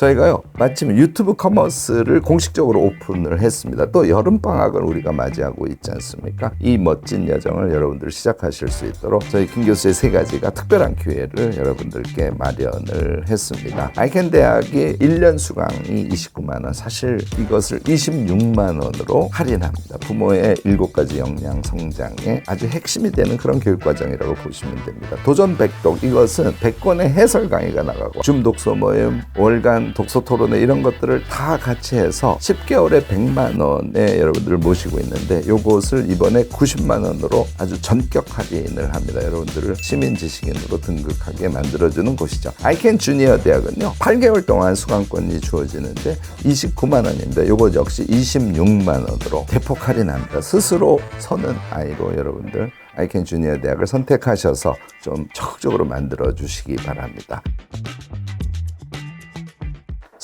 저희가요 마침 유튜브 커머스를 공식적으로 오픈을 했습니다. 또 여름 방학을 우리가 맞이하고 있지 않습니까? 이 멋진 여정을 여러분들 시작하실 수 있도록 저희 김 교수의 세 가지가 특별한 기회를 여러분들께 마련을 했습니다. 아이캔 대학의 1년 수강이 29만 원, 사실 이것을 26만 원으로 할인합니다. 부모의 7가지 역량 성장에 아주 핵심이 되는 그런 교육 과정이라고 보시면 됩니다. 도전 백독 이것은 100권의 해설 강의가 나가고 줌 독서 모임, 월간 독서 토론회 이런 것들을 다 같이 해서 10개월에 100만 원에 여러분들을 모시고 있는데 요것을 이번에 90만 원으로 아주 전격 할인을 합니다. 여러분들을 시민 지식인으로 등극하게 만들어주는 곳이죠. 아이캔 주니어 대학은요 8개월 동안 수강권이 주어지는데 29만 원입니다. 요거 역시 26만 원으로 대폭 할인합니다. 스스로 서는 아이로 여러분들 아이캔 주니어 대학을 선택하셔서 좀 적극적으로 만들어 주시기 바랍니다.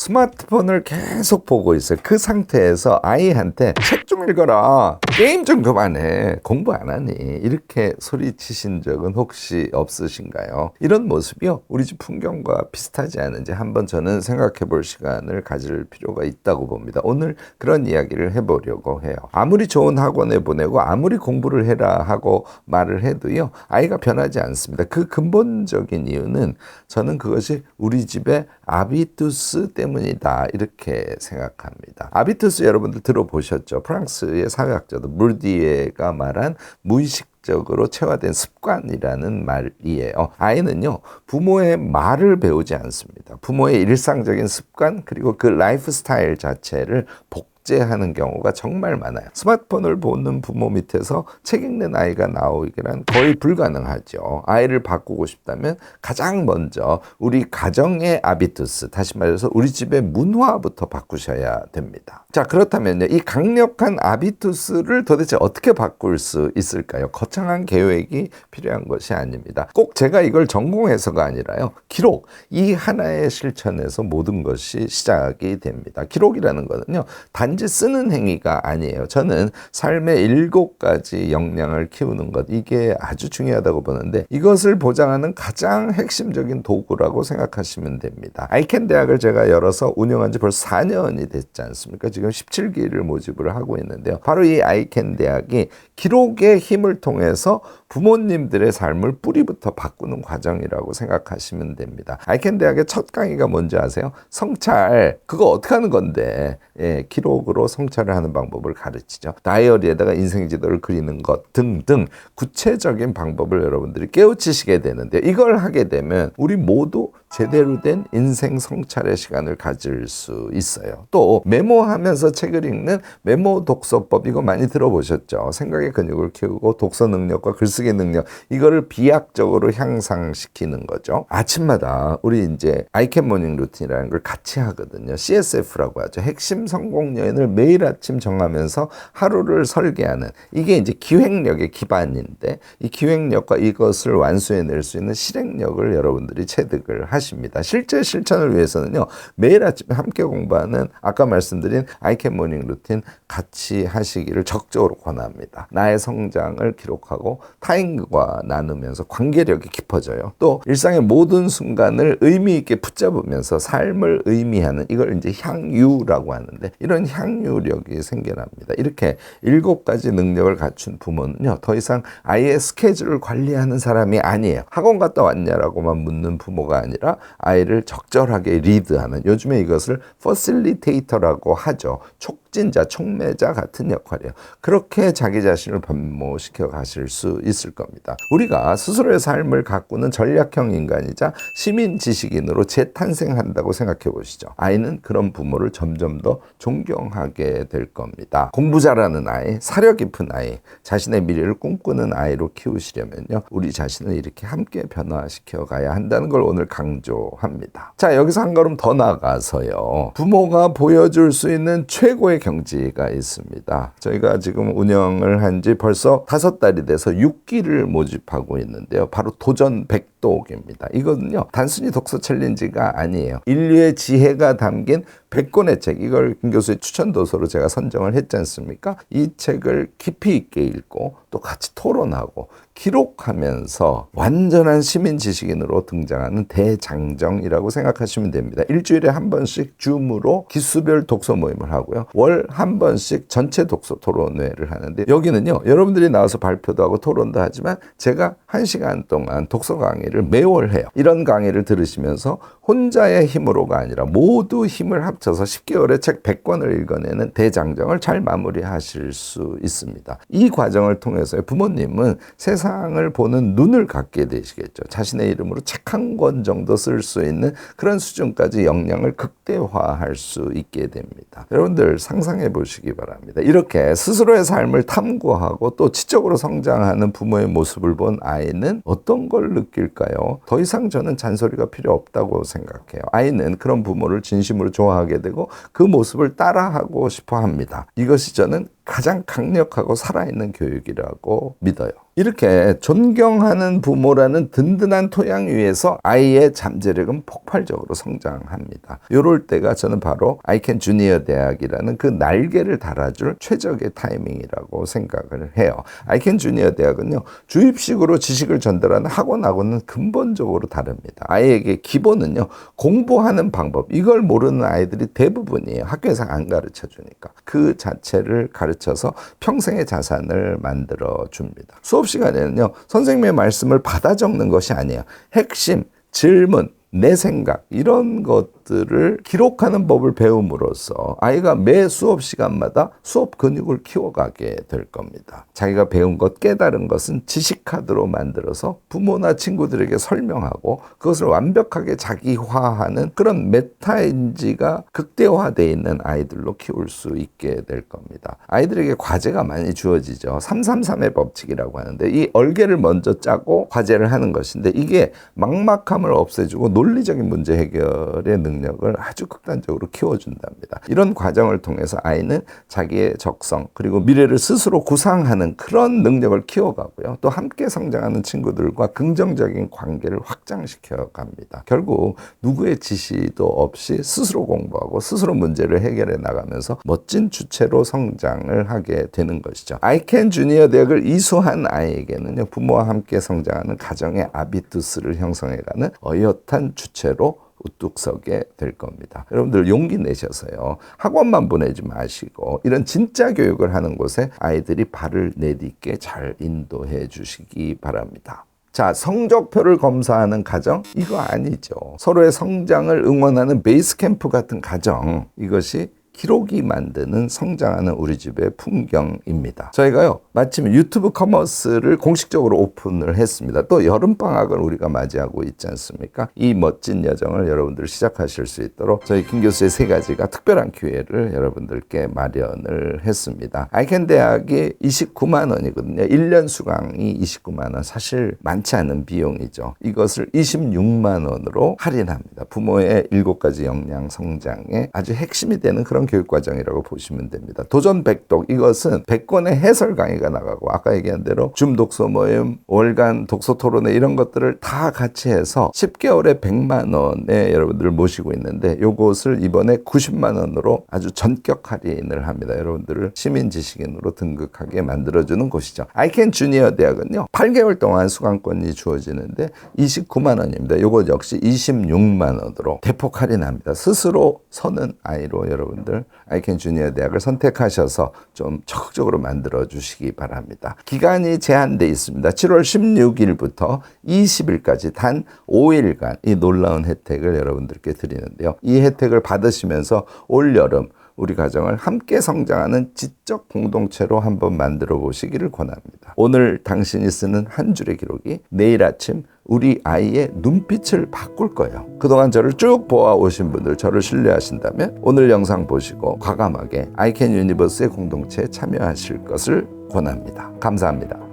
스마트폰을 계속 보고 있어요. 그 상태에서 아이한테 책 좀 읽어라. 게임 좀 그만해. 공부 안 하니. 이렇게 소리치신 적은 혹시 없으신가요? 이런 모습이요. 우리 집 풍경과 비슷하지 않은지 한번 저는 생각해 볼 시간을 가질 필요가 있다고 봅니다. 오늘 그런 이야기를 해보려고 해요. 아무리 좋은 학원에 보내고 아무리 공부를 해라 하고 말을 해도요. 아이가 변하지 않습니다. 그 근본적인 이유는 저는 그것이 우리 집의 아비투스 때문 이다. 이렇게 생각합니다. 아비투스 여러분들 들어보셨죠? 프랑스의 사회학자도 물디에가 말한 무의식 적으로 체화된 습관이라는 말이에요. 아이는요, 부모의 말을 배우지 않습니다. 부모의 일상적인 습관, 그리고 그 라이프 스타일 자체를 복 하는 경우가 정말 많아요. 스마트폰을 보는 부모 밑에서 책 읽는 아이가 나오기란 거의 불가능하죠. 아이를 바꾸고 싶다면 가장 먼저 우리 가정의 아비투스, 다시 말해서 우리 집의 문화부터 바꾸셔야 됩니다. 자, 그렇다면요. 이 강력한 아비투스를 도대체 어떻게 바꿀 수 있을까요? 거창한 계획이 필요한 것이 아닙니다. 꼭 제가 이걸 전공해서가 아니라요. 기록, 이 하나의 실천에서 모든 것이 시작이 됩니다. 기록이라는 거는요. 단 단지 쓰는 행위가 아니에요. 저는 삶의 일곱 가지 역량을 키우는 것 이게 아주 중요하다고 보는데 이것을 보장하는 가장 핵심적인 도구라고 생각하시면 됩니다. 아이캔 대학을 제가 열어서 운영한 지 벌써 4년이 됐지 않습니까? 지금 17기를 모집을 하고 있는데요. 바로 이 아이캔 대학이 기록의 힘을 통해서 부모님들의 삶을 뿌리부터 바꾸는 과정이라고 생각하시면 됩니다. 아이캔 대학의 첫 강의가 뭔지 아세요? 성찰. 그거 어떻게 하는 건데? 예, 기록으로 성찰을 하는 방법을 가르치죠. 다이어리에다가 인생 지도를 그리는 것 등등 구체적인 방법을 여러분들이 깨우치시게 되는데 이걸 하게 되면 우리 모두 제대로 된 인생 성찰의 시간을 가질 수 있어요. 또 메모하면서 책을 읽는 메모 독서법 이거 많이 들어보셨죠? 생각의 근육을 키우고 독서 능력과 글쓰기 능력 이거를 비약적으로 향상시키는 거죠. 아침마다 우리 이제 아이캔 모닝 루틴이라는 걸 같이 하거든요. CSF라고 하죠. 핵심 성공 요인을 매일 아침 정하면서 하루를 설계하는 이게 이제 기획력의 기반인데 이 기획력과 이것을 완수해낼 수 있는 실행력을 여러분들이 체득을 하십니다. 실제 실천을 위해서는요. 매일 아침에 함께 공부하는 아까 말씀드린 아이캔 모닝 루틴 같이 하시기를 적극적으로 권합니다. 나의 성장을 기록하고 타인과 나누면서 관계력이 깊어져요. 또 일상의 모든 순간을 의미 있게 붙잡으면서 삶을 의미하는 이걸 이제 향유라고 하는데 이런 향유력이 생겨납니다. 이렇게 일곱 가지 능력을 갖춘 부모는요. 더 이상 아이의 스케줄을 관리하는 사람이 아니에요. 학원 갔다 왔냐라고만 묻는 부모가 아니라 아이를 적절하게 리드하는 요즘에 이것을 퍼실리테이터라고 하죠. 촉진자, 촉매자 같은 역할이에요. 그렇게 자기 자신을 변모시켜 가실 수 있을 겁니다. 우리가 스스로의 삶을 가꾸는 전략형 인간이자 시민 지식인으로 재탄생한다고 생각해 보시죠. 아이는 그런 부모를 점점 더 존경하게 될 겁니다. 공부 잘하는 아이, 사려 깊은 아이, 자신의 미래를 꿈꾸는 아이로 키우시려면요. 우리 자신을 이렇게 함께 변화시켜 가야 한다는 걸 오늘 강조합니다. 자, 여기서 한 걸음 더 나가서요. 부모가 보여줄 수 있는 최고의 경지가 있습니다. 저희가 지금 운영을 한 지 벌써 다섯 달이 돼서 6 기를 모집하고 있는데요. 바로 도전 100독입니다. 이거는요, 단순히 독서 챌린지가 아니에요. 인류의 지혜가 담긴 100권의 책, 이걸 김 교수의 추천 도서로 제가 선정을 했지 않습니까? 이 책을 깊이 있게 읽고 또 같이 토론하고 기록하면서 완전한 시민 지식인으로 등장하는 대장정이라고 생각하시면 됩니다. 일주일에 한 번씩 줌으로 기수별 독서 모임을 하고요. 월 한 번씩 전체 독서 토론회를 하는데 여기는요. 여러분들이 나와서 발표도 하고 토론도 하지만 제가 한 시간 동안 독서 강의를 매월 해요. 이런 강의를 들으시면서 혼자의 힘으로가 아니라 모두 힘을 합쳐서 10개월에 책 100권을 읽어내는 대장정을 잘 마무리하실 수 있습니다. 이 과정을 통해서 부모님은 세상 을 보는 눈을 갖게 되시겠죠. 자신의 이름으로 책 한 권 정도 쓸 수 있는 그런 수준까지 역량을 극대화할 수 있게 됩니다. 여러분들 상상해 보시기 바랍니다. 이렇게 스스로의 삶을 탐구하고 또 지적으로 성장하는 부모의 모습을 본 아이는 어떤 걸 느낄까요? 더 이상 저는 잔소리가 필요 없다고 생각해요. 아이는 그런 부모를 진심으로 좋아하게 되고 그 모습을 따라하고 싶어 합니다. 이것이 저는 가장 강력하고 살아있는 교육이라고 믿어요. 이렇게 존경하는 부모라는 든든한 토양 위에서 아이의 잠재력은 폭발적으로 성장합니다. 요럴 때가 저는 바로 아이캔 주니어 대학이라는 그 날개를 달아줄 최적의 타이밍이라고 생각을 해요. 아이캔 주니어 대학은요, 주입식으로 지식을 전달하는 학원하고는 근본적으로 다릅니다. 아이에게 기본은요, 공부하는 방법, 이걸 모르는 아이들이 대부분이에요. 학교에서 안 가르쳐 주니까. 그 자체를 가르쳐 서 평생의 자산을 만들어 줍니다. 수업 시간에는요, 선생님의 말씀을 받아 적는 것이 아니에요. 핵심, 질문, 내 생각 이런 것 들을 기록하는 법을 배움으로써 아이가 매 수업 시간마다 수업 근육을 키워가게 될 겁니다. 자기가 배운 것, 깨달은 것은 지식 카드로 만들어서 부모나 친구들에게 설명하고 그것을 완벽하게 자기화하는 그런 메타인지가 극대화되어 있는 아이들로 키울 수 있게 될 겁니다. 아이들에게 과제가 많이 주어지죠. 333의 법칙이라고 하는데 이 얼개를 먼저 짜고 과제를 하는 것인데 이게 막막함을 없애주고 논리적인 문제 해결의 능 력을 아주 극단적으로 키워준답니다. 이런 과정을 통해서 아이는 자기의 적성 그리고 미래를 스스로 구상하는 그런 능력을 키워가고요. 또 함께 성장하는 친구들과 긍정적인 관계를 확장시켜 갑니다. 결국 누구의 지시도 없이 스스로 공부하고 스스로 문제를 해결해 나가면서 멋진 주체로 성장을 하게 되는 것이죠. 아이캔 주니어 대학을 이수한 아이에게는요. 부모와 함께 성장하는 가정의 아비투스를 형성해가는 어엿한 주체로 우뚝 서게 될 겁니다. 여러분들 용기 내셔서요. 학원만 보내지 마시고 이런 진짜 교육을 하는 곳에 아이들이 발을 내딛게 잘 인도해 주시기 바랍니다. 자, 성적표를 검사하는 가정? 이거 아니죠. 서로의 성장을 응원하는 베이스 캠프 같은 가정. 이것이 기록이 만드는 성장하는 우리 집의 풍경입니다. 저희가요, 마침 유튜브 커머스를 공식적으로 오픈을 했습니다. 또 여름방학을 우리가 맞이하고 있지 않습니까? 이 멋진 여정을 여러분들 시작하실 수 있도록 저희 김 교수의 세 가지가 특별한 기회를 여러분들께 마련을 했습니다. 아이캔 대학이 29만 원이거든요. 1년 수강이 29만 원. 사실 많지 않은 비용이죠. 이것을 26만 원으로 할인합니다. 부모의 7가지 역량 성장에 아주 핵심이 되는 그런 교육 과정이라고 보시면 됩니다. 도전 백독 이것은 100권의 해설 강의가 나가고 아까 얘기한 대로 줌 독서 모임, 월간 독서 토론회 이런 것들을 다 같이 해서 10개월에 100만 원에 여러분들을 모시고 있는데 요것을 이번에 90만 원으로 아주 전격 할인을 합니다. 여러분들을 시민 지식인으로 등극하게 만들어주는 곳이죠. 아이캔 주니어 대학은요 8개월 동안 수강권이 주어지는데 29만 원입니다. 요것 역시 26만 원으로 대폭 할인합니다. 스스로 서는 아이로 여러분들 아이캔 주니어 대학을 선택하셔서 좀 적극적으로 만들어 주시기 바랍니다. 기간이 제한돼 있습니다. 7월 16일부터 20일까지 단 5일간 이 놀라운 혜택을 여러분들께 드리는데요. 이 혜택을 받으시면서 올 여름 우리 가정을 함께 성장하는 지적 공동체로 한번 만들어 보시기를 권합니다. 오늘 당신이 쓰는 한 줄의 기록이 내일 아침 우리 아이의 눈빛을 바꿀 거예요. 그동안 저를 쭉 보아오신 분들, 저를 신뢰하신다면 오늘 영상 보시고 과감하게 아이캔 유니버스의 공동체에 참여하실 것을 권합니다. 감사합니다.